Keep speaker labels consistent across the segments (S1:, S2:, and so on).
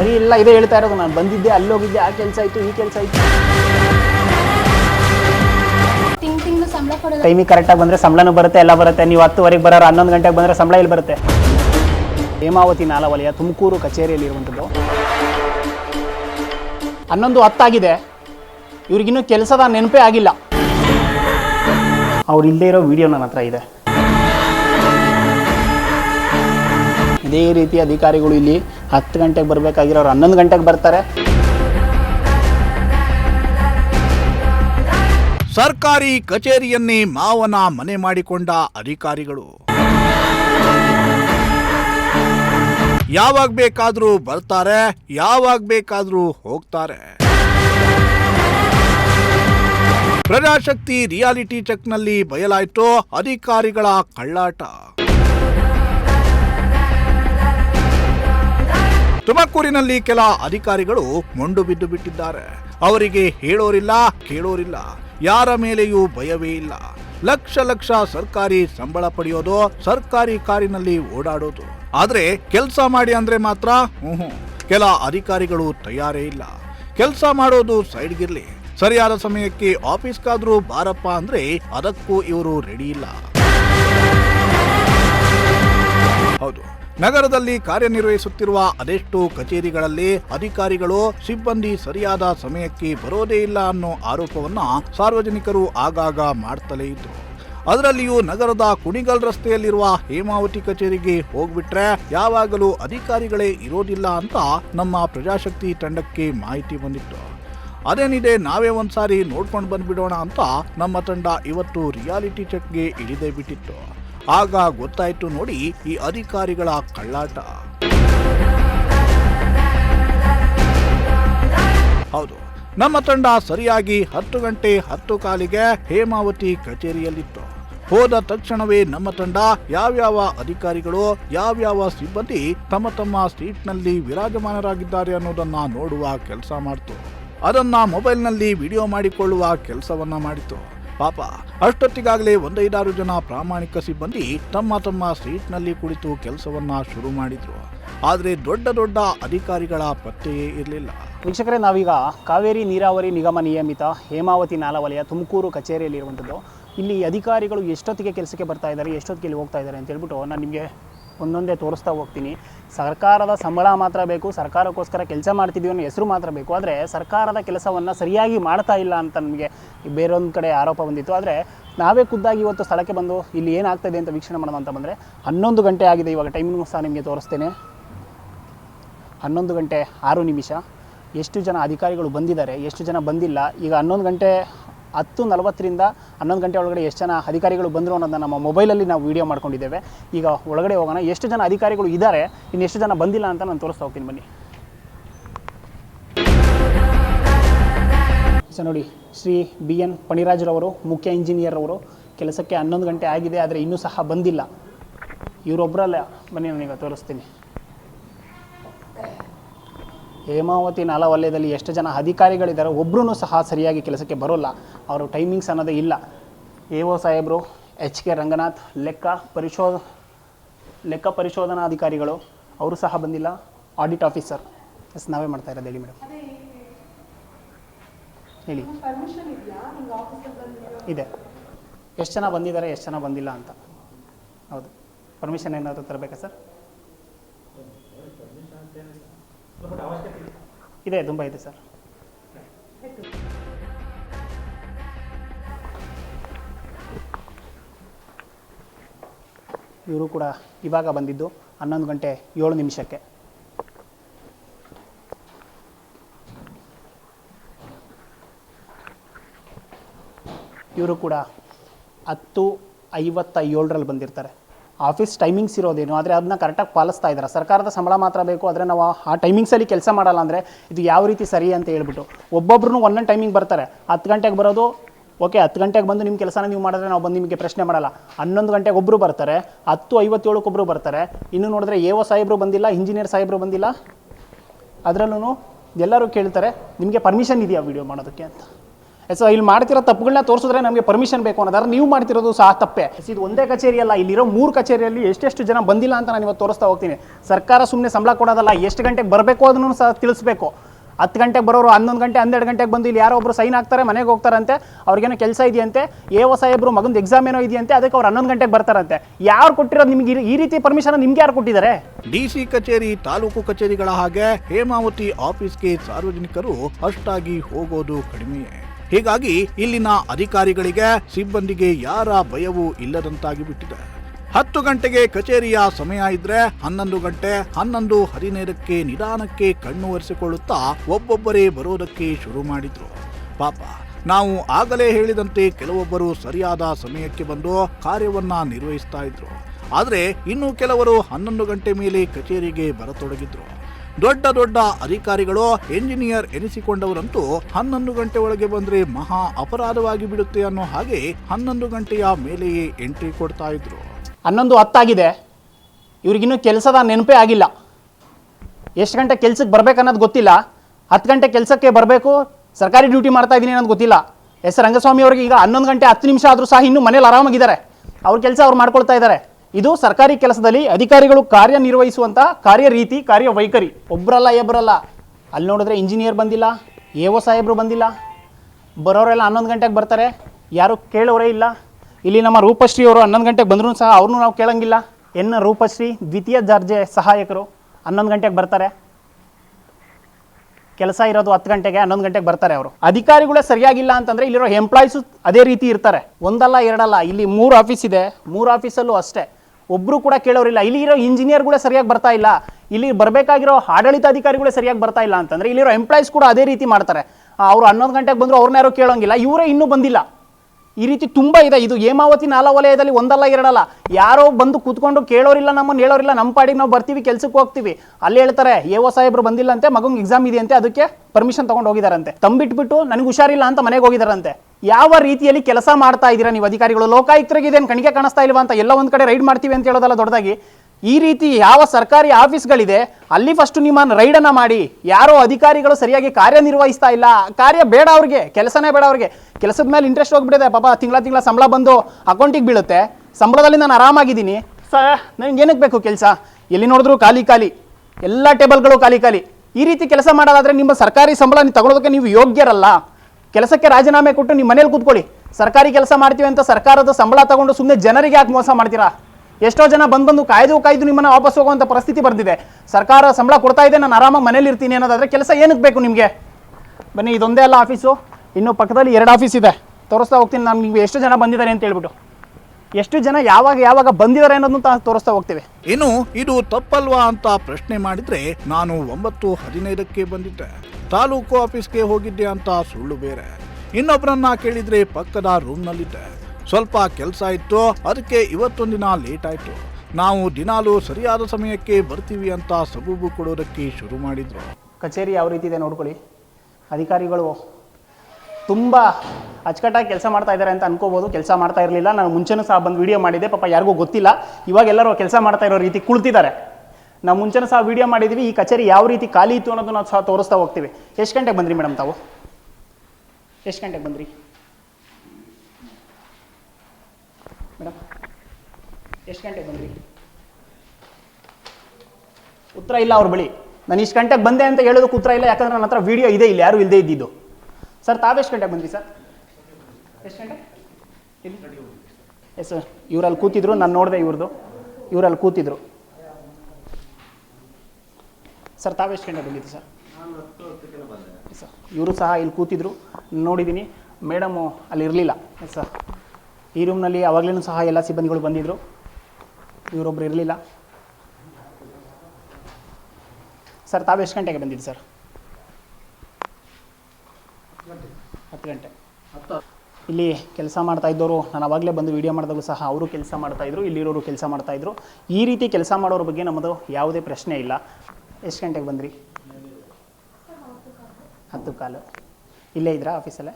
S1: ಬರೀ ಎಲ್ಲ ಇದೇ ಹೇಳ್ತಾ ಇರೋದು. ನಾನು ಬಂದಿದ್ದೆ ಅಲ್ಲಿ ಹೋಗಿದ್ದೆ ಆ ಕೆಲಸ ಆಯಿತು ಈ ಕೆಲಸ ಆಯಿತು.
S2: ತಿಂಗ್ ತಿಂಗಳು ಸಂಬಳ ಕೊಡೋದು
S1: ಟೈಮಿಗೆ ಕರೆಕ್ಟಾಗಿ ಬಂದರೆ ಸಂಬಳನೂ ಬರುತ್ತೆ ಎಲ್ಲ ಬರುತ್ತೆ. ನೀವು ಹತ್ತುವರೆಗೆ ಬರೋರು ಹನ್ನೊಂದು ಗಂಟೆಗೆ ಬಂದರೆ ಸಂಬಳ ಇಲ್ಲಿ ಬರುತ್ತೆ. ಹೇಮಾವತಿ ನಾಲವಲಯ ತುಮಕೂರು ಕಚೇರಿಯಲ್ಲಿ ಇರುವಂಥದ್ದು ಹನ್ನೊಂದು ಹತ್ತಾಗಿದೆ. ಇವ್ರಿಗಿನ್ನೂ ಕೆಲಸದ ನೆನಪೇ ಆಗಿಲ್ಲ. ಅವ್ರು ಇಲ್ಲದೆ ಇರೋ ವಿಡಿಯೋ ನನ್ನ ಹತ್ರ ಇದೆ. ಇದೇ ರೀತಿ ಅಧಿಕಾರಿಗಳು ಇಲ್ಲಿ ಹತ್ತು ಗಂಟೆಗೆ ಬರಬೇಕಾಗಿರೋರು ಹನ್ನೊಂದು ಗಂಟೆಗೆ ಬರ್ತಾರೆ.
S3: ಸರ್ಕಾರಿ ಕಚೇರಿಯನ್ನೇ ಮಾವನ ಮನೆ ಮಾಡಿಕೊಂಡ ಅಧಿಕಾರಿಗಳು. ಯಾವಾಗ ಬೇಕಾದರೂ ಬರ್ತಾರೆ, ಯಾವಾಗ ಬೇಕಾದರೂ ಹೋಗ್ತಾರೆ. ಪ್ರಜಾಶಕ್ತಿ ರಿಯಾಲಿಟಿ ಚೆಕ್ನಲ್ಲಿ ಬಯಲಾಯಿತು ಅಧಿಕಾರಿಗಳ ಕಳ್ಳಾಟ. ತುಮಕೂರಿನಲ್ಲಿ ಕೆಲ ಅಧಿಕಾರಿಗಳು ಮೊಂಡು ಬಿದ್ದು ಬಿಟ್ಟಿದ್ದಾರೆ. ಅವರಿಗೆ ಹೇಳೋರಿಲ್ಲ, ಕೇಳೋರಿಲ್ಲ. ಯಾರ ಮೇಲೆಯೂ ಭಯವೇ ಇಲ್ಲ. ಲಕ್ಷ ಲಕ್ಷ ಸರ್ಕಾರಿ ಸಂಬಳ ಪಡೆಯೋದು, ಸರ್ಕಾರಿ ಕಾರಿನಲ್ಲಿ ಓಡಾಡೋದು. ಆದ್ರೆ ಕೆಲಸ ಮಾಡಿ ಅಂದ್ರೆ ಮಾತ್ರ ಹ್ಞೂ ಕೆಲ ಅಧಿಕಾರಿಗಳು ತಯಾರೇ ಇಲ್ಲ. ಕೆಲಸ ಮಾಡೋದು ಸೈಡ್ಗಿರ್ಲಿ. ಸರಿಯಾದ ಸಮಯಕ್ಕೆ ಆಫೀಸ್ಗಾದ್ರೂ ಬಾರಪ್ಪ ಅಂದ್ರೆ ಅದಕ್ಕೂ ಇವರು ರೆಡಿ ಇಲ್ಲ. ಹೌದು. ನಗರದಲ್ಲಿ ಕಾರ್ಯನಿರ್ವಹಿಸುತ್ತಿರುವ ಅದೆಷ್ಟೋ ಕಚೇರಿಗಳಲ್ಲಿ ಅಧಿಕಾರಿಗಳು ಸಿಬ್ಬಂದಿ ಸರಿಯಾದ ಸಮಯಕ್ಕೆ ಬರೋದೇ ಇಲ್ಲ ಅನ್ನೋ ಆರೋಪವನ್ನ ಸಾರ್ವಜನಿಕರು ಆಗಾಗ ಮಾಡ್ತಲೇ ಇದ್ರು. ಅದರಲ್ಲಿಯೂ ನಗರದ ಕುಣಿಗಲ್ ರಸ್ತೆಯಲ್ಲಿರುವ ಹೇಮಾವತಿ ಕಚೇರಿಗೆ ಹೋಗ್ಬಿಟ್ರೆ ಯಾವಾಗಲೂ ಅಧಿಕಾರಿಗಳೇ ಇರೋದಿಲ್ಲ ಅಂತ ನಮ್ಮ ಪ್ರಜಾಶಕ್ತಿ ತಂಡಕ್ಕೆ ಮಾಹಿತಿ ಬಂದಿತ್ತು. ಅದೇನಿದೆ ನಾವೇ ಒಂದ್ಸಾರಿ ನೋಡ್ಕೊಂಡು ಬಂದ್ಬಿಡೋಣ ಅಂತ ನಮ್ಮ ತಂಡ ಇವತ್ತು ರಿಯಾಲಿಟಿ ಚೆಕ್ಗೆ ಇಳಿದೇ ಬಿಟ್ಟಿತ್ತು. ಆಗ ಗೊತ್ತಾಯ್ತು ನೋಡಿ ಈ ಅಧಿಕಾರಿಗಳ ಕಳ್ಳಾಟ. ಹೌದು, ನಮ್ಮ ತಂಡ ಸರಿಯಾಗಿ ಹತ್ತು ಗಂಟೆ ಹತ್ತು ಕಾಲಿಗೆ ಹೇಮಾವತಿ ಕಚೇರಿಯಲ್ಲಿತ್ತು. ಹೋದ ತಕ್ಷಣವೇ ನಮ್ಮ ತಂಡ ಯಾವ್ಯಾವ ಅಧಿಕಾರಿಗಳು, ಯಾವ್ಯಾವ ಸಿಬ್ಬಂದಿ ತಮ್ಮ ತಮ್ಮ ಸೀಟ್ನಲ್ಲಿ ವಿರಾಜಮಾನರಾಗಿದ್ದಾರೆ ಅನ್ನೋದನ್ನ ನೋಡುವ ಕೆಲಸ ಮಾಡ್ತು. ಅದನ್ನ ಮೊಬೈಲ್ನಲ್ಲಿ ವಿಡಿಯೋ ಮಾಡಿಕೊಳ್ಳುವ ಕೆಲಸವನ್ನ ಮಾಡಿತು. ಪಾಪ. ಅಷ್ಟೊತ್ತಿಗಾಗಲೇ ಒಂದೈದಾರು ಜನ ಪ್ರಾಮಾಣಿಕ ಸಿಬ್ಬಂದಿ ತಮ್ಮ ತಮ್ಮ ಸೀಟ್ನಲ್ಲಿ ಕುಳಿತು ಕೆಲಸವನ್ನ ಶುರು ಮಾಡಿದ್ರು. ಆದರೆ ದೊಡ್ಡ ದೊಡ್ಡ ಅಧಿಕಾರಿಗಳ ಪತ್ತೆಯೇ ಇರಲಿಲ್ಲ.
S1: ವೀಕ್ಷಕರೇ, ನಾವೀಗ ಕಾವೇರಿ ನೀರಾವರಿ ನಿಗಮ ನಿಯಮಿತ ಹೇಮಾವತಿ ನಾಲವಲಯ ತುಮಕೂರು ಕಚೇರಿಯಲ್ಲಿ ಇರುವಂಥದ್ದು ಇಲ್ಲಿ ಅಧಿಕಾರಿಗಳು ಎಷ್ಟೊತ್ತಿಗೆ ಕೆಲಸಕ್ಕೆ ಬರ್ತಾ ಇದ್ದಾರೆ, ಎಷ್ಟೊತ್ತಿಗೆ ಇಲ್ಲಿ ಹೋಗ್ತಾ ಇದ್ದಾರೆ ಅಂತ ಹೇಳ್ಬಿಟ್ಟು ನಾನು ನಿಮಗೆ ಒಂದೊಂದೇ ತೋರಿಸ್ತಾ ಹೋಗ್ತೀನಿ. ಸರ್ಕಾರದ ಸಂಬಳ ಮಾತ್ರ ಬೇಕು, ಸರ್ಕಾರಕ್ಕೋಸ್ಕರ ಕೆಲಸ ಮಾಡ್ತಿದ್ದೀವಿ ಅನ್ನೋ ಹೆಸರು ಮಾತ್ರ ಬೇಕು. ಆದರೆ ಸರ್ಕಾರದ ಕೆಲಸವನ್ನು ಸರಿಯಾಗಿ ಮಾಡ್ತಾ ಇಲ್ಲ ಅಂತ ನಮಗೆ ಬೇರೊಂದು ಕಡೆ ಆರೋಪ ಬಂದಿತ್ತು. ಆದರೆ ನಾವೇ ಖುದ್ದಾಗಿ ಇವತ್ತು ಸ್ಥಳಕ್ಕೆ ಬಂದು ಇಲ್ಲಿ ಏನಾಗ್ತಾಯಿದೆ ಅಂತ ವೀಕ್ಷಣೆ ಮಾಡೋಣ ಅಂತ ಬಂದರೆ ಹನ್ನೊಂದು ಗಂಟೆ ಆಗಿದೆ ಇವಾಗ. ಟೈಮಿಂಗ್ ಸಹ ನಿಮಗೆ ತೋರಿಸ್ತೇನೆ. ಹನ್ನೊಂದು ಗಂಟೆ ಆರು ನಿಮಿಷ. ಎಷ್ಟು ಜನ ಅಧಿಕಾರಿಗಳು ಬಂದಿದ್ದಾರೆ? ಎಷ್ಟು ಜನ ಬಂದಿಲ್ಲ? ಈಗ ಹನ್ನೊಂದು ಗಂಟೆ ಹತ್ತು ನಲವತ್ತರಿಂದ ಹನ್ನೊಂದು ಗಂಟೆ ಒಳಗಡೆ ಎಷ್ಟು ಜನ ಅಧಿಕಾರಿಗಳು ಬಂದರು ಅನ್ನೋದನ್ನ ನಮ್ಮ ಮೊಬೈಲಲ್ಲಿ ನಾವು ವೀಡಿಯೋ ಮಾಡ್ಕೊಂಡಿದ್ದೇವೆ. ಈಗ ಒಳಗಡೆ ಹೋಗೋಣ, ಎಷ್ಟು ಜನ ಅಧಿಕಾರಿಗಳು ಇದ್ದಾರೆ ಇನ್ನು ಎಷ್ಟು ಜನ ಬಂದಿಲ್ಲ ಅಂತ ನಾನು ತೋರಿಸ್ತಾ ಹೋಗ್ತೀನಿ, ಬನ್ನಿ. ಸರ್, ನೋಡಿ, ಶ್ರೀ ಬಿ ಎನ್ ಪಣಿರಾಜ್ರವರು ಮುಖ್ಯ ಇಂಜಿನಿಯರ್ ಅವರು ಕೆಲಸಕ್ಕೆ ಹನ್ನೊಂದು ಗಂಟೆ ಆಗಿದೆ, ಆದರೆ ಇನ್ನೂ ಸಹ ಬಂದಿಲ್ಲ. ಇವರೊಬ್ಬರಲ್ಲ ಬನ್ನಿ, ನಾನೀಗ ತೋರಿಸ್ತೀನಿ. ಹೇಮಾವತಿ ನಾಲ ವಲಯದಲ್ಲಿ ಎಷ್ಟು ಜನ ಅಧಿಕಾರಿಗಳಿದ್ದಾರೆ ಒಬ್ಬರೂ ಸಹ ಸರಿಯಾಗಿ ಕೆಲಸಕ್ಕೆ ಬರೋಲ್ಲ. ಅವರು ಟೈಮಿಂಗ್ಸ್ ಅನ್ನೋದೇ ಇಲ್ಲ. ಎ ಒ ಸಾಹೇಬರು ಎಚ್ ಕೆ ರಂಗನಾಥ್ ಲೆಕ್ಕ ಪರಿಶೋಧ ಲೆಕ್ಕ ಪರಿಶೋಧನಾ ಅಧಿಕಾರಿಗಳು ಅವರು ಸಹ ಬಂದಿಲ್ಲ. ಆಡಿಟ್ ಆಫೀಸರ್ ಎಸ್ ನಾವೇ ಮಾಡ್ತಾ ಇರೋದು ಹೇಳಿ ಮೇಡಮ್. ಹೇಳಿ. ಇದೆ. ಎಷ್ಟು ಜನ ಬಂದಿದ್ದಾರೆ ಎಷ್ಟು ಜನ ಬಂದಿಲ್ಲ ಅಂತ. ಹೌದು. ಪರ್ಮಿಷನ್ ಏನಾದರೂ ತರಬೇಕಾ ಸರ್? ಇದೆ, ತುಂಬ ಇದೆ ಸರ್. ಇವರು ಕೂಡ ಇವಾಗ ಬಂದಿದ್ದು ಹನ್ನೊಂದು ಗಂಟೆ ಏಳು ನಿಮಿಷಕ್ಕೆ. ಇವರು ಕೂಡ ಹತ್ತು ಐವತ್ತ ಏಳರಲ್ಲಿ ಬಂದಿರ್ತಾರೆ. ಆಫೀಸ್ ಟೈಮಿಂಗ್ಸ್ ಇರೋದೇನು? ಆದರೆ ಅದನ್ನ ಕರೆಕ್ಟಾಗಿ ಪಾಲಿಸ್ತಾ ಇದ್ದಾರೆ ಸರ್ಕಾರದ ಸಂಬಳ ಮಾತ್ರ ಬೇಕು, ಆದರೆ ನಾವು ಆ ಟೈಮಿಂಗ್ಸಲ್ಲಿ ಕೆಲಸ ಮಾಡಲ್ಲ ಅಂದರೆ ಇದು ಯಾವ ರೀತಿ ಸರಿ ಅಂತ ಹೇಳ್ಬಿಟ್ಟು. ಒಬ್ಬೊಬ್ರು ಒಂದೊಂದು ಟೈಮಿಂಗ್ ಬರ್ತಾರೆ. ಹತ್ತು ಗಂಟೆಗೆ ಬರೋದು, ಓಕೆ, ಹತ್ತು ಗಂಟೆಗೆ ಬಂದು ನಿಮ್ಮ ಕೆಲಸನ ನೀವು ಮಾಡಿದ್ರೆ ನಾವು ಬಂದು ನಿಮಗೆ ಪ್ರಶ್ನೆ ಮಾಡಲ್ಲ. ಹನ್ನೊಂದು ಗಂಟೆಗೆ ಒಬ್ಬರು ಬರ್ತಾರೆ, ಹತ್ತು ಐವತ್ತೇಳಕ್ಕೊಬ್ಬರು ಬರ್ತಾರೆ. ಇನ್ನು ನೋಡಿದ್ರೆ ಎ ಒ ಸಾಹೇಬರು ಬಂದಿಲ್ಲ ಇಂಜಿನಿಯರ್ ಸಾಹೇಬರು ಬಂದಿಲ್ಲ. ಅದರಲ್ಲೂ ಎಲ್ಲರೂ ಕೇಳ್ತಾರೆ, ನಿಮಗೆ ಪರ್ಮಿಷನ್ ಇದೆಯಾ ವೀಡಿಯೋ ಮಾಡೋದಕ್ಕೆ ಅಂತ. ಸೊ ಇಲ್ಲಿ ಮಾಡ್ತಿರೋ ತಪ್ಪುಗಳನ್ನ ತೋರಿಸಿದ್ರೆ ನಮಗೆ ಪರ್ಮಿಷನ್ ಬೇಕು ಅನ್ನೋದಾದ್ರೆ ನೀವು ಮಾಡ್ತಿರೋದು ಸಹ ತಪ್ಪೆ. ಇದು ಒಂದೇ ಕಚೇರಿ ಅಲ್ಲ, ಇಲ್ಲಿರೋ ಮೂರು ಕಚೇರಿಯಲ್ಲಿ ಎಷ್ಟೆಷ್ಟು ಜನ ಬಂದಿಲ್ಲ ಅಂತ ನಾನು ಇವತ್ತು ತೋರಿಸ್ತಾ ಹೋಗ್ತೀನಿ. ಸರ್ಕಾರ ಸುಮ್ಮನೆ ಸಂಬಳ ಕೊಡೋದಲ್ಲ, ಎಷ್ಟು ಗಂಟೆಗೆ ಬರಬೇಕು ಅದನ್ನು ಸಹ ತಿಳಿಸ್ಬೇಕು. ಹತ್ತು ಗಂಟೆಗೆ ಬರೋರು ಹನ್ನೊಂದು ಗಂಟೆ, ಹನ್ನೆರಡು ಗಂಟೆಗೆ ಬಂದು ಇಲ್ಲಿ ಯಾರೋ ಒಬ್ಬರು ಸೈನ್ ಹಾಕ್ತಾರೆ, ಮನೆಗೆ ಹೋಗ್ತಾರಂತೆ, ಅವ್ರಿಗೇನೋ ಕೆಲಸ ಇದೆಯಂತೆ ಏ ಹೊಸ ಸಾಹೇಬ್ರು ಮಗಂದು ಎಕ್ಸಾಮ್ ಏನೋ ಇದೆಯಂತೆ, ಅದಕ್ಕೆ ಅವ್ರು ಹನ್ನೊಂದು ಗಂಟೆಗೆ ಬರ್ತಾರಂತೆ. ಯಾರು ಕೊಟ್ಟಿರೋದು ನಿಮ್ಗೆ ಈ- ಈ ರೀತಿ ಪರ್ಮಿಷನ್ ನಿಮ್ಗೆ ಯಾರು ಕೊಟ್ಟಿದ್ದಾರೆ?
S3: ಡಿಸಿ ಕಚೇರಿ, ತಾಲೂಕು ಕಚೇರಿಗಳ ಹಾಗೆ ಹೇಮಾವತಿ ಆಫೀಸ್ಗೆ ಸಾರ್ವಜನಿಕರು ಅಷ್ಟಾಗಿ ಹೋಗೋದು ಕಡಿಮೆಯೇ ಹೀಗಾಗಿ ಇಲ್ಲಿನ ಅಧಿಕಾರಿಗಳಿಗೆ ಸಿಬ್ಬಂದಿಗೆ ಯಾರ ಭಯವೂ ಇಲ್ಲದಂತಾಗಿ ಬಿಟ್ಟಿದೆ ಹತ್ತು ಗಂಟೆಗೆ ಕಚೇರಿಯ ಸಮಯ ಇದ್ರೆ ಹನ್ನೊಂದು ಗಂಟೆ, ಹನ್ನೊಂದು ಹದಿನೈದಕ್ಕೆ ನಿಧಾನಕ್ಕೆ ಕಣ್ಣು ಒರೆಸಿಕೊಳ್ಳುತ್ತಾ ಒಬ್ಬೊಬ್ಬರೇ ಬರೋದಕ್ಕೆ ಶುರು ಮಾಡಿದ್ರು. ಪಾಪ, ನಾವು ಆಗಲೇ ಹೇಳಿದಂತೆ ಕೆಲವೊಬ್ಬರು ಸರಿಯಾದ ಸಮಯಕ್ಕೆ ಬಂದು ಕಾರ್ಯವನ್ನ ನಿರ್ವಹಿಸ್ತಾ ಇದ್ರು. ಆದರೆ ಇನ್ನು ಕೆಲವರು ಹನ್ನೊಂದು ಗಂಟೆ ಮೇಲೆ ಕಚೇರಿಗೆ ಬರತೊಡಗಿದ್ರು. ದೊಡ್ಡ ದೊಡ್ಡ ಅಧಿಕಾರಿಗಳು ಎಂಜಿನಿಯರ್ ಎನಿಸಿಕೊಂಡವರಂತೂ ಹನ್ನೊಂದು ಗಂಟೆ ಒಳಗೆ ಬಂದ್ರೆ ಮಹಾ ಅಪರಾಧವಾಗಿ ಬಿಡುತ್ತೆ ಅನ್ನೋ ಹಾಗೆ ಹನ್ನೊಂದು ಗಂಟೆಯ ಮೇಲೆಯೇ ಎಂಟ್ರಿ ಕೊಡ್ತಾ ಇದ್ರು.
S1: ಹನ್ನೊಂದು ಹತ್ತಾಗಿದೆ. ಇವ್ರಿಗಿನ್ನೂ ಕೆಲಸದ ನೆನಪೇ ಆಗಿಲ್ಲ. ಎಷ್ಟು ಗಂಟೆ ಕೆಲ್ಸಕ್ಕೆ ಬರ್ಬೇಕನ್ನೋದು ಗೊತ್ತಿಲ್ಲ. ಹತ್ತು ಗಂಟೆ ಕೆಲಸಕ್ಕೆ ಬರಬೇಕು, ಸರ್ಕಾರಿ ಡ್ಯೂಟಿ ಮಾಡ್ತಾ ಇದ್ದೀನಿ ಅನ್ನೋದು ಗೊತ್ತಿಲ್ಲ. ಎಸ್. ರಂಗಸ್ವಾಮಿ ಅವರಿಗೆ ಈಗ ಹನ್ನೊಂದು ಗಂಟೆ ಹತ್ತು ನಿಮಿಷ ಆದರೂ ಸಹ ಇನ್ನೂ ಮನೇಲಿ ಆರಾಮಾಗಿದ್ದಾರೆ. ಅವ್ರ ಕೆಲಸ ಅವ್ರು ಮಾಡ್ಕೊಳ್ತಾ ಇದ್ದಾರೆ. ಇದು ಸರ್ಕಾರಿ ಕೆಲಸದಲ್ಲಿ ಅಧಿಕಾರಿಗಳು ಕಾರ್ಯನಿರ್ವಹಿಸುವಂಥ ಕಾರ್ಯರೀತಿ, ಕಾರ್ಯವೈಖರಿ. ಒಬ್ಬರಲ್ಲ ಇಬ್ಬರಲ್ಲ ಅಲ್ಲಿ ನೋಡಿದ್ರೆ ಇಂಜಿನಿಯರ್ ಬಂದಿಲ್ಲ, ಎ ಓ ಸಾಹೇಬರು ಬಂದಿಲ್ಲ. ಬರೋರೆಲ್ಲ ಹನ್ನೊಂದು ಗಂಟೆಗೆ ಬರ್ತಾರೆ. ಯಾರು ಕೇಳೋರೇ ಇಲ್ಲ. ಇಲ್ಲಿ ನಮ್ಮ ರೂಪಶ್ರೀ ಅವರು ಹನ್ನೊಂದು ಗಂಟೆಗೆ ಬಂದರೂ ಸಹ ಅವ್ರನ್ನೂ ನಾವು ಕೇಳೋಂಗಿಲ್ಲ. ಎನ್ನ ರೂಪಶ್ರೀ, ದ್ವಿತೀಯ ದರ್ಜೆ ಸಹಾಯಕರು ಹನ್ನೊಂದು ಗಂಟೆಗೆ ಬರ್ತಾರೆ. ಕೆಲಸ ಇರೋದು ಹತ್ತು ಗಂಟೆಗೆ, ಹನ್ನೊಂದು ಗಂಟೆಗೆ ಬರ್ತಾರೆ ಅವರು. ಅಧಿಕಾರಿಗಳೇ ಸರಿಯಾಗಿಲ್ಲ ಅಂತಂದರೆ ಇಲ್ಲಿರೋ ಎಂಪ್ಲಾಯೀಸು ಅದೇ ರೀತಿ ಇರ್ತಾರೆ. ಒಂದಲ್ಲ, ಎರಡಲ್ಲ. ಇಲ್ಲಿ ಮೂರು ಆಫೀಸ್ ಇದೆ. ಮೂರು ಆಫೀಸಲ್ಲೂ ಅಷ್ಟೇ. ಒಬ್ಬರು ಕೂಡ ಕೇಳೋರಿಲ್ಲ. ಇಲ್ಲಿರೋ ಇಂಜಿನಿಯರ್ಗಳೇ ಸರಿಯಾಗಿ ಬರ್ತಾ ಇಲ್ಲ. ಇಲ್ಲಿ ಬರಬೇಕಾಗಿರೋ ಆಡಳಿತಾಧಿಕಾರಿಗಳೇ ಸರಿಯಾಗಿ ಬರ್ತಾ ಇಲ್ಲ ಅಂತಂದ್ರೆ ಇಲ್ಲಿರೋ ಎಂಪ್ಲಾಯೀಸ್ ಕೂಡ ಅದೇ ರೀತಿ ಮಾಡ್ತಾರೆ. ಅವರು ಹನ್ನೊಂದು ಗಂಟೆಗೆ ಬಂದರೂ ಅವ್ರನ್ನ ಯಾರೋ ಕೇಳೋಂಗಿಲ್ಲ. ಇವರೇ ಇನ್ನೂ ಬಂದಿಲ್ಲ. ಈ ರೀತಿ ತುಂಬ ಇದೆ. ಇದು ಹೇಮಾವತಿ ನಾಲ ವಲಯದಲ್ಲಿ ಒಂದಲ್ಲ ಎರಡಲ್ಲ. ಯಾರೋ ಬಂದು ಕೂತ್ಕೊಂಡು ಕೇಳೋರಿಲ್ಲ ನಮ್ಮನ್ನು, ಹೇಳೋರಿಲ್ಲ. ನಮ್ಮ ಪಾಡಿಗೆ ನಾವು ಬರ್ತೀವಿ, ಕೆಲಸಕ್ಕೆ ಹೋಗ್ತೀವಿ. ಅಲ್ಲಿ ಹೇಳ್ತಾರೆ, ಏವೋ ಸಾಹೇಬ್ರು ಬಂದಿಲ್ಲ ಅಂತೆ ಮಗಂಗೆ ಎಕ್ಸಾಮ್ ಇದೆ ಇದೆಯಂತೆ ಅದಕ್ಕೆ ಪರ್ಮಿಷನ್ ತಗೊಂಡು ಹೋಗಿದಾರಂತೆ. ತಂಬಿಟ್ಬಿಟ್ಟು, ನನಗೆ ಹುಷಾರಿಲ್ಲ ಅಂತ ಮನೆಗೆ ಹೋಗಿದಾರಂತೆ. ಯಾವ ರೀತಿಯಲ್ಲಿ ಕೆಲಸ ಮಾಡ್ತಾ ಇದ್ದೀರಾ ನೀವು ಅಧಿಕಾರಿಗಳು? ಲೋಕಾಯುಕ್ತರಿಗೆ ಇದೇನು ಕಣಿಗೆ ಕಾಣಿಸ್ತಾ ಇಲ್ವಾ ಅಂತ ಎಲ್ಲ ಒಂದು ಕಡೆ ರೈಡ್ ಮಾಡ್ತೀವಿ ಅಂತ ಹೇಳೋದಲ್ಲ ದೊಡ್ಡದಾಗಿ. ಈ ರೀತಿ ಯಾವ ಸರ್ಕಾರಿ ಆಫೀಸ್ಗಳಿದೆ ಅಲ್ಲಿ ಫಸ್ಟ್ ನಿಮ್ಮನ್ನು ರೈಡನ್ನು ಮಾಡಿ ಯಾರೋ ಅಧಿಕಾರಿಗಳು ಸರಿಯಾಗಿ ಕಾರ್ಯನಿರ್ವಹಿಸ್ತಾ ಇಲ್ಲ ಕಾರ್ಯ ಬೇಡ ಅವ್ರಿಗೆ ಕೆಲಸನೇ ಬೇಡ ಅವ್ರಿಗೆ ಕೆಲಸದ ಮೇಲೆ ಇಂಟ್ರೆಸ್ಟ್ ಹೋಗ್ಬಿಟ್ಟಿದೆ ಪಾಪ ತಿಂಗಳ ತಿಂಗಳ ಸಂಬಳ ಬಂದು ಅಕೌಂಟಿಗೆ ಬೀಳುತ್ತೆ ಸಂಬಳದಲ್ಲಿ ನಾನು ಆರಾಮಾಗಿದ್ದೀನಿ. ಸ ನನಗೆ ಏನಕ್ಕೆ ಬೇಕು ಕೆಲಸ? ಎಲ್ಲಿ ನೋಡಿದ್ರು ಖಾಲಿ ಖಾಲಿ ಎಲ್ಲ ಟೇಬಲ್ಗಳು ಖಾಲಿ ಖಾಲಿ. ಈ ರೀತಿ ಕೆಲಸ ಮಾಡೋದಾದರೆ ನಿಮ್ಮ ಸರ್ಕಾರಿ ಸಂಬಳ ನೀವು ತಗೊಳೋದಕ್ಕೆ ನೀವು ಯೋಗ್ಯರಲ್ಲ. ಕೆಲಸಕ್ಕೆ ರಾಜೀನಾಮೆ ಕೊಟ್ಟು ನಿಮ್ಮ ಮನೇಲಿ ಕೂತ್ಕೊಳ್ಳಿ. ಸರ್ಕಾರಿ ಕೆಲಸ ಮಾಡ್ತೀವಿ ಅಂತ ಸರ್ಕಾರದ ಸಂಬಳ ತಗೊಂಡು ಸುಮ್ಮನೆ ಜನರಿಗೆ ಯಾಕೆ ಮೋಸ ಮಾಡ್ತೀರಾ? ಎಷ್ಟೋ ಜನ ಬಂದು ಬಂದು ಕಾಯ್ದು ಕಾಯ್ದು ನಿಮ್ಮನ್ನ ವಾಪಸ್ ಹೋಗುವಂಥ ಪರಿಸ್ಥಿತಿ ಬರ್ತಿದೆ ಸರ್ಕಾರ ಸಂಬಳ ಕೊಡ್ತಾ ಇದೆ, ನಾನು ಆರಾಮಾಗಿ ಮನೇಲಿ ಇರ್ತೀನಿ ಅನ್ನೋದಾದ್ರೆ ಕೆಲಸ ಏನಕ್ಕೆ ಬೇಕು ನಿಮಗೆ? ಬನ್ನಿ, ಇದೊಂದೇ ಅಲ್ಲ ಆಫೀಸು. ಇನ್ನು ಪಕ್ಕದಲ್ಲಿ ಎರಡು ಆಫೀಸ್ ಇದೆ. ತೋರಿಸ್ತಾ ಹೋಗ್ತೀನಿ, ನಾನು ನಿಮ್ಗೆ ಎಷ್ಟು ಜನ ಬಂದಿದ್ದಾರೆ ಅಂತ ಹೇಳ್ಬಿಟ್ಟು. ಎಷ್ಟು ಜನ ಯಾವಾಗ ಯಾವಾಗ ಬಂದಿದ್ದಾರೆ ಅನ್ನೋದನ್ನು ತೋರಿಸ್ತಾ ಹೋಗ್ತೀವಿ.
S3: ಇನ್ನು ಇದು ತಪ್ಪಲ್ವಾ ಅಂತ ಪ್ರಶ್ನೆ ಮಾಡಿದ್ರೆ ನಾನು ಒಂಬತ್ತು, ಹದಿನೈದಕ್ಕೆ ಬಂದಿದ್ದೆ. ತಾಲೂಕು ಆಫೀಸ್ಗೆ ಹೋಗಿದ್ದೆ ಅಂತ ಸುಳ್ಳು ಬೇರೆ. ಇನ್ನೊಬ್ಬರನ್ನ ಕೇಳಿದ್ರೆ ಪಕ್ಕದ ರೂಮ್ನಲ್ಲಿದ್ದೆ ಸ್ವಲ್ಪ ಕೆಲಸ ಇತ್ತು, ಅದಕ್ಕೆ ಇವತ್ತೊಂದಿನ ಲೇಟ್ ಆಯಿತು. ನಾವು ದಿನಾಲೂ ಸರಿಯಾದ ಸಮಯಕ್ಕೆ ಬರ್ತೀವಿ ಅಂತ ಸಬೂಬು ಕೊಡೋದಕ್ಕೆ ಶುರು ಮಾಡಿದ್ರು.
S1: ಕಚೇರಿ ಯಾವ ರೀತಿ ಇದೆ ನೋಡ್ಕೊಳ್ಳಿ. ಅಧಿಕಾರಿಗಳು ತುಂಬ ಅಚ್ಚುಕಟ್ಟಾಗಿ ಕೆಲಸ ಮಾಡ್ತಾ ಇದ್ದಾರೆ ಅಂತ ಅನ್ಕೋಬಹುದು ಕೆಲಸ ಮಾಡ್ತಾ ಇರಲಿಲ್ಲ. ನಾನು ಮುಂಚೆನೂ ಸಹ ಬಂದು ವಿಡಿಯೋ ಮಾಡಿದ್ದೆ. ಪಾಪ ಯಾರಿಗೂ ಗೊತ್ತಿಲ್ಲ. ಇವಾಗ ಎಲ್ಲರೂ ಕೆಲಸ ಮಾಡ್ತಾ ಇರೋ ರೀತಿ ಕುಳ್ತಿದ್ದಾರೆ. ನಾವು ಮುಂಚೆನೂ ಸಹ ವಿಡಿಯೋ ಮಾಡಿದ್ವಿ. ಈ ಕಚೇರಿ ಯಾವ ರೀತಿ ಖಾಲಿ ಇತ್ತು ಅನ್ನೋದು ನಾವು ಸಹ ತೋರಿಸ್ತಾ ಹೋಗ್ತೀವಿ. ಎಷ್ಟು ಗಂಟೆಗೆ ಬಂದ್ರಿ ಮೇಡಮ್ ತಾವು? ಎಷ್ಟು ಗಂಟೆಗೆ ಬಂದ್ರಿ? ಮೇಡಮ್ ಎಷ್ಟು ಗಂಟೆಗೆ ಬಂದ್ರಿ? ಉತ್ತರ ಇಲ್ಲ ಅವ್ರ ಬಳಿ. ನಾನು ಇಷ್ಟು ಗಂಟೆಗೆ ಬಂದೆ ಅಂತ ಹೇಳೋದಕ್ಕೆ ಉತ್ತರ ಇಲ್ಲ, ಯಾಕಂದ್ರೆ ನನ್ನ ಹತ್ರ ವಿಡಿಯೋ ಇದೆ, ಇಲ್ಲ ಯಾರು ಇಲ್ಲದೆ ಇದ್ದಿದ್ದು. ಸರ್ ತಾವೆಷ್ಟು ಗಂಟೆಗೆ ಬಂದ್ರಿ ಸರ್? ಎಷ್ಟು ಗಂಟೆ? Yes, sir. ಇವರಲ್ಲಿ ಕೂತಿದ್ರು, ನಾನು ನೋಡಿದೆ ಇವ್ರದ್ದು ಇವರಲ್ಲಿ ಕೂತಿದ್ರು. ಸರ್ ತಾವೆಷ್ಟು ಗಂಟೆ ಬಂದಿದ್ದು ಸರ್? ಸರ್, ಇವರು ಸಹ ಇಲ್ಲಿ ಕೂತಿದ್ರು. ನೋಡಿದ್ದೀನಿ. ಮೇಡಮು ಅಲ್ಲಿ ಇರಲಿಲ್ಲ. Yes, sir. ಈ ರೂಮ್ನಲ್ಲಿ ಅವಾಗಲೂ ಸಹ ಎಲ್ಲ ಸಿಬ್ಬಂದಿಗಳು ಬಂದಿದ್ದರು ಇವರೊಬ್ಬರು ಇರಲಿಲ್ಲ. ಸರ್ ತಾವು ಎಷ್ಟು ಗಂಟೆಗೆ ಬಂದಿದ್ದು ಸರ್? ಹತ್ತು ಗಂಟೆ. ಇಲ್ಲಿ ಕೆಲಸ ಮಾಡ್ತಾ ಇದ್ದವರು ನಾನು ಅವಾಗಲೇ ಬಂದು ವೀಡಿಯೋ ಮಾಡಿದಾಗೂ ಸಹ ಅವರು ಕೆಲಸ ಮಾಡ್ತಾಯಿದ್ರು ಇಲ್ಲಿರೋರು ಕೆಲಸ ಮಾಡ್ತಾಯಿದ್ರು ಈ ರೀತಿ ಕೆಲಸ ಮಾಡೋರ ಬಗ್ಗೆ ನಮ್ಮದು ಯಾವುದೇ ಪ್ರಶ್ನೆ ಇಲ್ಲ. ಎಷ್ಟು ಗಂಟೆಗೆ ಬಂದ್ರಿ? ಹತ್ತು ಕಾಲು. ಇಲ್ಲೇ ಇದ್ರಾ ಆಫೀಸಲ್ಲೇ?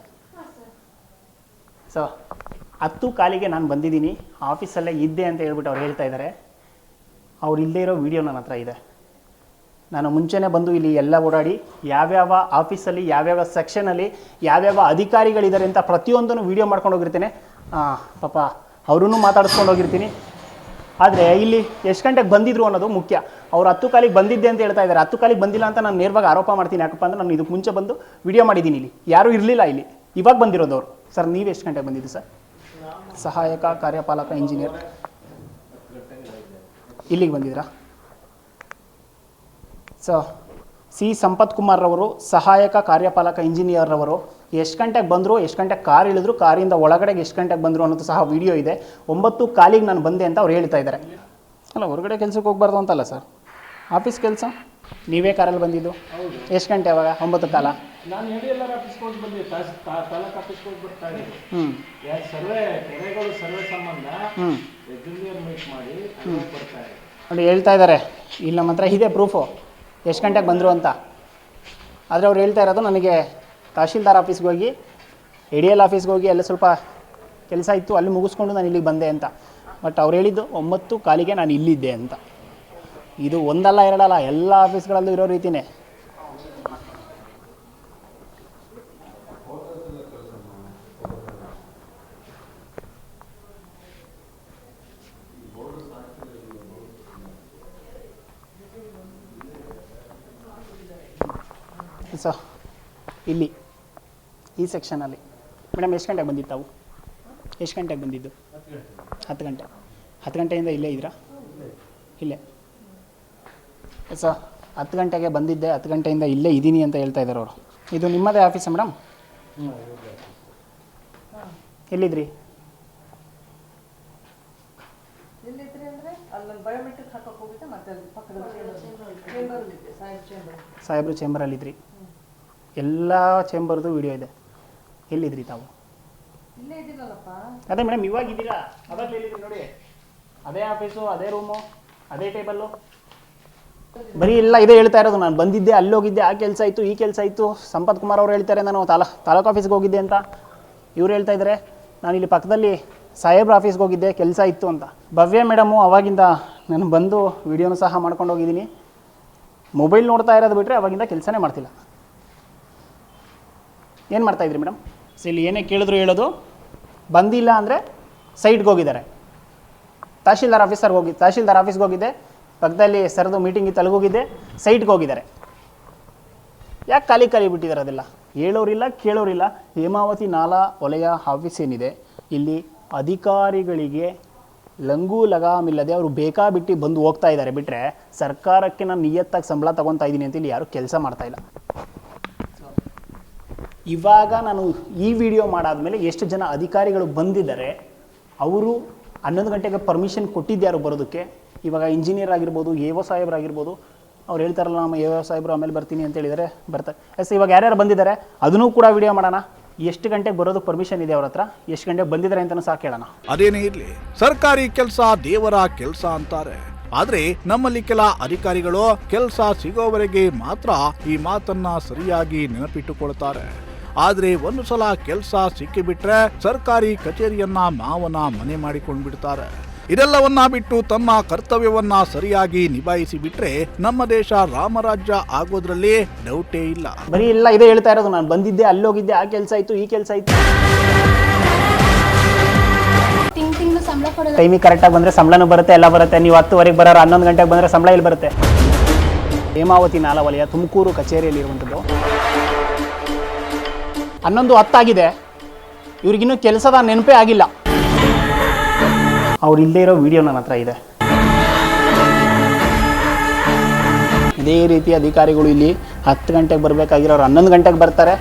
S1: ಸೊ ಹತ್ತು ಕಾಲಿಗೆ ನಾನು ಬಂದಿದ್ದೀನಿ, ಆಫೀಸಲ್ಲೇ ಇದ್ದೆ ಅಂತ ಹೇಳ್ಬಿಟ್ಟು ಅವ್ರು ಹೇಳ್ತಾ ಇದ್ದಾರೆ ಅವ್ರು ಇಲ್ಲದೇ ಇರೋ ವೀಡಿಯೋ ನನ್ನ ಹತ್ರ ಇದೆ. ನಾನು ಮುಂಚೆನೇ ಬಂದು ಇಲ್ಲಿ ಎಲ್ಲ ಓಡಾಡಿ, ಯಾವ್ಯಾವ ಆಫೀಸಲ್ಲಿ, ಯಾವ್ಯಾವ ಸೆಕ್ಷನಲ್ಲಿ ಯಾವ್ಯಾವ ಅಧಿಕಾರಿಗಳಿದ್ದಾರೆ ಅಂತ ಪ್ರತಿಯೊಂದನ್ನು ವೀಡಿಯೋ ಮಾಡ್ಕೊಂಡು ಹೋಗಿರ್ತೀನಿ. ಪಾಪ ಅವ್ರೂ ಮಾತಾಡಿಸ್ಕೊಂಡು ಹೋಗಿರ್ತೀನಿ. ಆದರೆ ಇಲ್ಲಿ ಎಷ್ಟು ಗಂಟೆಗೆ ಬಂದಿದ್ರು ಅನ್ನೋದು ಮುಖ್ಯ. ಅವ್ರು ಹತ್ತು ಕಾಲಿಗೆ ಬಂದಿದ್ದೆ ಅಂತ ಹೇಳ್ತಾ ಇದ್ದಾರೆ ಹತ್ತು ಕಾಲಿಗೆ ಬಂದಿಲ್ಲ ಅಂತ ನಾನು ನೇರವಾಗಿ ಆರೋಪ ಮಾಡ್ತೀನಿ. ಯಾಕಪ್ಪ ಅಂದ್ರೆ ನಾನು ಇದಕ್ಕೆ ಮುಂಚೆ ಬಂದು ವಿಡಿಯೋ ಮಾಡಿದ್ದೀನಿ ಇಲ್ಲಿ. ಯಾರೂ ಇರಲಿಲ್ಲ ಇಲ್ಲಿ. ಇವಾಗ ಬಂದಿರೋದು ಅವರು. ಸರ್, ನೀವು ಎಷ್ಟು ಗಂಟೆಗೆ ಬಂದಿದ್ದು ಸರ್? ಸಹಾಯಕ ಕಾರ್ಯಪಾಲಕ ಇಂಜಿನಿಯರ್. ಇಲ್ಲಿಗೆ ಬಂದಿದ್ದೀರಾ? ಸೊ ಸಿ ಸಂಪತ್ ಕುಮಾರ್ ರವರು, ಸಹಾಯಕ ಕಾರ್ಯಪಾಲಕ ಇಂಜಿನಿಯರ್ ರವರು, ಎಷ್ಟು ಗಂಟೆಗೆ ಬಂದರು, ಎಷ್ಟು ಗಂಟೆಗೆ ಕಾರ್ ಇಳಿದ್ರು, ಕಾರಿಂದ ಒಳಗಡೆಗೆ ಎಷ್ಟು ಗಂಟೆಗೆ ಬಂದರು ಅನ್ನೋದು ಸಹ ವಿಡಿಯೋ ಇದೆ. ಒಂಬತ್ತು ಕಾಲಿಗೆ ನಾನು ಬಂದೆ ಅಂತ ಅವ್ರು ಹೇಳ್ತಾ ಇದ್ದಾರೆ. ಅಲ್ಲ, ಹೊರಗಡೆ ಕೆಲಸಕ್ಕೆ ಹೋಗ್ಬಾರ್ದು ಅಂತಲ್ಲ ಸರ್? ಆಫೀಸ್ ಕೆಲಸ? ನೀವೇ ಕಾರಲ್ಲಿ ಬಂದಿದ್ದು? ಎಷ್ಟು ಗಂಟೆ ಅವಾಗ? ಒಂಬತ್ತು ಕಾಲ?
S4: ನಾನು ಹಿರಿಯಲ್ಲರ ಆಫೀಸ್ಗೆ ಹೋಗಿ ಬಂದೆ ತಾಸ್ ತಾ- ತಾಲೂಕು ಆಫೀಸ್ಗೆ ಹೋಗಿ ಬರ್ತಾ ಇದ್ದೀನಿ
S1: ಹ್ಞೂ
S4: ಯಾಕೆ ಸರ್ವೆ ಕೆರೆಗಳು ಸರ್ವೆ ಸಂಬಂಧ ರೆಗ್ಯುಲರ್ ಮೀಟ್ ಮಾಡಿ ಬರ್ತಾ
S1: ನೋಡಿ ಹೇಳ್ತಾ ಇದ್ದಾರೆ ಇಲ್ಲಿ ನಮ್ಮ ಹತ್ರ ಇದೆ ಪ್ರೂಫು ಎಷ್ಟು ಗಂಟೆಗೆ ಬಂದರು ಅಂತ. ಆದರೆ ಅವ್ರು ಹೇಳ್ತಾ ಇರೋದು ನನಗೆ ತಹಶೀಲ್ದಾರ್ ಆಫೀಸ್ಗೆ ಹೋಗಿ ಎ ಡಿ ಎಲ್ ಆಫೀಸ್ಗೆ ಹೋಗಿ ಅಲ್ಲಿ ಸ್ವಲ್ಪ ಕೆಲಸ ಇತ್ತು ಅಲ್ಲಿ ಮುಗಿಸ್ಕೊಂಡು ನಾನು ಇಲ್ಲಿಗೆ ಬಂದೆ ಅಂತ. ಬಟ್ ಅವ್ರು ಹೇಳಿದ್ದು ಒಂಬತ್ತು ಕಾಲಿಗೆ ನಾನು ಇಲ್ಲಿದ್ದೆ ಅಂತ. ಇದು ಒಂದಲ್ಲ ಎರಡಲ್ಲ ಎಲ್ಲ ಆಫೀಸ್ಗಳಲ್ಲೂ ಇರೋ ರೀತಿನೇ. ಸೊ ಇಲ್ಲಿ, ಈ ಸೆಕ್ಷನಲ್ಲಿ ಮೇಡಮ್ ಎಷ್ಟು ಗಂಟೆಗೆ ಬಂದಿತ್ತು ತಾವು? ಎಷ್ಟು ಗಂಟೆಗೆ ಬಂದಿದ್ದು? ಹತ್ತು ಗಂಟೆ. ಹತ್ತು ಗಂಟೆಯಿಂದ ಇಲ್ಲೇ ಇದ್ದೀರಾ? ಇಲ್ಲೇ. ಸೊ ಹತ್ತು ಗಂಟೆಗೆ ಬಂದಿದ್ದೆ, ಹತ್ತು ಗಂಟೆಯಿಂದ ಇಲ್ಲೇ ಇದ್ದೀನಿ ಅಂತ ಹೇಳ್ತಾ ಇದ್ದಾರೆ ಅವರು. ಇದು ನಿಮ್ಮದೇ ಆಫೀಸಾ ಮೇಡಮ್ ಎಲ್ಲಿದ್ರಿ
S5: ಅಂದ್ರೆ ಅಲ್ಲಿ ಬಯೋಮೆಟ್ರಿಕ್ ಹಾಕಕ್ ಹೋಗಿದ್ದೆ ಮತ್ತೆ ಅಲ್ಲಿ ಪಕ್ಕದಲ್ಲಿ ಚೇಂಬರ್ ಇದೆ ಸಾಹೇಬ್ ಚೇಂಬರ್
S1: ಸಾಹೇಬ್ರು ಚೇಂಬರಲ್ಲಿದ್ರಿ ಎಲ್ಲ ಚೇಂಬರ್ದು ವಿಡಿಯೋ ಇದೆ. ಎಲ್ಲಿದ್ರಿ ತಾವು? ಅದೇ ಮೇಡಮ್ ಇವಾಗ ಇದ್ದೀರಾ? ಅವಾಗಲೇ ಎಲ್ಲಿದ್ರಿ ನೋಡಿ. ಅದೇ ಆಫೀಸು ಅದೇ ರೂಮು ಅದೇ ಟೇಬಲ್ಲು ಬರೀ ಇಲ್ಲ ಇದೇ ಹೇಳ್ತಾ ಇರೋದು. ನಾನು ಬಂದಿದ್ದೆ ಅಲ್ಲಿ ಹೋಗಿದ್ದೆ ಆ ಕೆಲಸ ಇತ್ತು ಈ ಕೆಲಸ ಇತ್ತು ಸಂಪತ್ ಕುಮಾರ್ ಅವ್ರು ಹೇಳ್ತಾರೆ ನಾನು ತಾಲಾ ತಾಲೂಕು ಆಫೀಸ್ಗೆ ಹೋಗಿದ್ದೆ ಅಂತ. ಇವ್ರು ಹೇಳ್ತಾ ಇದ್ದಾರೆ ನಾನು ಇಲ್ಲಿ ಪಕ್ಕದಲ್ಲಿ ಸಾಹೇಬ್ರ ಆಫೀಸ್ಗೆ ಹೋಗಿದ್ದೆ ಕೆಲಸ ಇತ್ತು ಅಂತ. ಭವ್ಯ ಮೇಡಮು ಅವಾಗಿಂದ ನಾನು ಬಂದು ವೀಡಿಯೋನು ಸಹ ಮಾಡ್ಕೊಂಡು ಹೋಗಿದ್ದೀನಿ. ಮೊಬೈಲ್ ನೋಡ್ತಾ ಇರೋದು ಬಿಟ್ಟರೆ ಅವಾಗಿಂದ ಕೆಲಸನೇ ಮಾಡ್ತಿಲ್ಲ. ಏನು ಮಾಡ್ತಾ ಇದ್ರಿ ಮೇಡಮ್ ಸೊ ಇಲ್ಲಿ ಏನೇ ಕೇಳಿದ್ರು ಹೇಳೋದು. ಬಂದಿಲ್ಲ ಅಂದರೆ ಸೈಟ್ಗೆ ಹೋಗಿದ್ದಾರೆ. ತಹಶೀಲ್ದಾರ್ ಆಫೀಸರ್ಗೆ ಹೋಗಿ ತಹಶೀಲ್ದಾರ್ ಆಫೀಸ್ಗೆ ಹೋಗಿದ್ದೆ. ಪಕ್ಕದಲ್ಲಿ ಸರ್ದು ಮೀಟಿಂಗ್ ಇತ್ತು ಅಲ್ಲಿಗೋಗಿದ್ದೆ ಸೈಟ್ಗೆ ಹೋಗಿದ್ದಾರೆ. ಯಾಕೆ ಖಾಲಿ ಖಾಲಿ ಬಿಟ್ಟಿದ್ದಾರೆ ಅದೆಲ್ಲ? ಹೇಳೋರಿಲ್ಲ ಕೇಳೋರಿಲ್ಲ. ಹೇಮಾವತಿ ನಾಲಾ ವಲಯ ಆಫೀಸ್ ಏನಿದೆ? ಇಲ್ಲಿ ಅಧಿಕಾರಿಗಳಿಗೆ ಲಂಗು ಲಗಾಮಿಲ್ಲದೆ ಅವರು ಬೇಕಾಬಿಟ್ಟು ಬಂದು ಹೋಗ್ತಾ ಇದ್ದಾರೆ. ಬಿಟ್ಟರೆ ಸರ್ಕಾರಕ್ಕೆ ನಾನು ನಿಯತ್ತಾಗಿ ಸಂಬಳ ತಗೊತಾ ಇದ್ದೀನಿ ಅಂತೇಳಿ ಯಾರೂ ಕೆಲಸ ಮಾಡ್ತಾ ಇಲ್ಲ. ಇವಾಗ ನಾನು ಈ ವಿಡಿಯೋ ಮಾಡಾದ್ಮೇಲೆ ಎಷ್ಟು ಜನ ಅಧಿಕಾರಿಗಳು ಬಂದಿದ್ದಾರೆ, ಅವರು ಹನ್ನೊಂದು ಗಂಟೆಗೆ ಪರ್ಮಿಷನ್ ಕೊಟ್ಟಿದ್ಯಾರು ಬರೋದಕ್ಕೆ? ಇವಾಗ ಇಂಜಿನಿಯರ್ ಆಗಿರ್ಬೋದು ಎ ಸಾಹೇಬ್ರಾಗಿರ್ಬೋದು ಅವ್ರು ಹೇಳ್ತಾರಲ್ಲ, ನಮ್ಮ ಎ ಸಾಹೇಬ್ರು ಆಮೇಲೆ ಬರ್ತೀನಿ ಅಂತ ಹೇಳಿದರೆ ಬರ್ತಾರೆ. ಎಸ್, ಇವಾಗ ಯಾರ್ಯಾರು ಬಂದಿದ್ದಾರೆ, ಅದನ್ನೂ ಕೂಡ ವಿಡಿಯೋ ಮಾಡೋಣ. ಎಷ್ಟು ಗಂಟೆಗೆ ಬರೋದು ಪರ್ಮಿಷನ್ ಇದೆ ಅವ್ರ ಎಷ್ಟು ಗಂಟೆ ಬಂದಿದ್ದಾರೆ ಅಂತಲೂ ಸಹ ಕೇಳೋಣ.
S3: ಅದೇನೇ ಇರ್ಲಿ, ಸರ್ಕಾರಿ ಕೆಲಸ ದೇವರ ಕೆಲಸ ಅಂತಾರೆ. ಆದ್ರೆ ನಮ್ಮಲ್ಲಿ ಕೆಲ ಅಧಿಕಾರಿಗಳು ಕೆಲಸ ಸಿಗೋವರೆಗೆ ಮಾತ್ರ ಈ ಮಾತನ್ನ ಸರಿಯಾಗಿ ನೆನಪಿಟ್ಟುಕೊಳ್ತಾರೆ. ಆದ್ರೆ ಒಂದು ಸಲ ಕೆಲಸ ಸಿಕ್ಕಿಬಿಟ್ರೆ ಸರ್ಕಾರಿ ಕಚೇರಿಯನ್ನ ಮಾವನ ಮನೆ ಮಾಡಿಕೊಂಡ್ಬಿಡ್ತಾರೆ. ಇದೆಲ್ಲವನ್ನ ಬಿಟ್ಟು ತಮ್ಮ ಕರ್ತವ್ಯವನ್ನ ಸರಿಯಾಗಿ ನಿಭಾಯಿಸಿ ಬಿಟ್ರೆ ನಮ್ಮ ದೇಶ ರಾಮರಾಜ್ಯ ಆಗೋದ್ರಲ್ಲಿ ಡೌಟೇ ಇಲ್ಲ.
S1: ಬರೀ ಇಲ್ಲ ಇದೇ ಹೇಳ್ತಾ ಇರೋದು ನಾನು. ಬಂದಿದ್ದೆ ಅಲ್ಲಿ ಹೋಗಿದ್ದೆ ಆ ಕೆಲಸ ಆಯ್ತು ಈ ಕೆಲಸ
S2: ಆಯ್ತು.
S1: ಟೈಮಿಗೆ ಕರೆಕ್ಟಾಗಿ ಬಂದ್ರೆ ಸಂಬಳನೂ ಬರುತ್ತೆ ಎಲ್ಲ ಬರುತ್ತೆ. ನೀವು ಹತ್ತುವರೆಗೆ ಬರೋರು ಹನ್ನೊಂದು ಗಂಟೆಗೆ ಬಂದ್ರೆ ಸಂಬಳ ಇಲ್ಲಿ ಬರುತ್ತೆ? ಹೇಮಾವತಿ ನಾಲವಲಯ ತುಮಕೂರು ಕಚೇರಿಯಲ್ಲಿ ಇರುವಂಥದ್ದು ಹನ್ನೊಂದು ಹತ್ತಾಗಿದೆ. ಇವ್ರಿಗಿನ್ನೂ ಕೆಲಸದ ನೆನಪೇ ಆಗಿಲ್ಲ. ಅವ್ರು ಇಲ್ಲದೇ ಇರೋ ವಿಡಿಯೋ ನನ್ನ ಹತ್ರ ಇದೆ. ಇದೇ ರೀತಿ ಅಧಿಕಾರಿಗಳು ಇಲ್ಲಿ ಹತ್ತು ಗಂಟೆಗೆ ಬರಬೇಕಾಗಿರೋರು ಹನ್ನೊಂದು ಗಂಟೆಗೆ ಬರ್ತಾರೆ.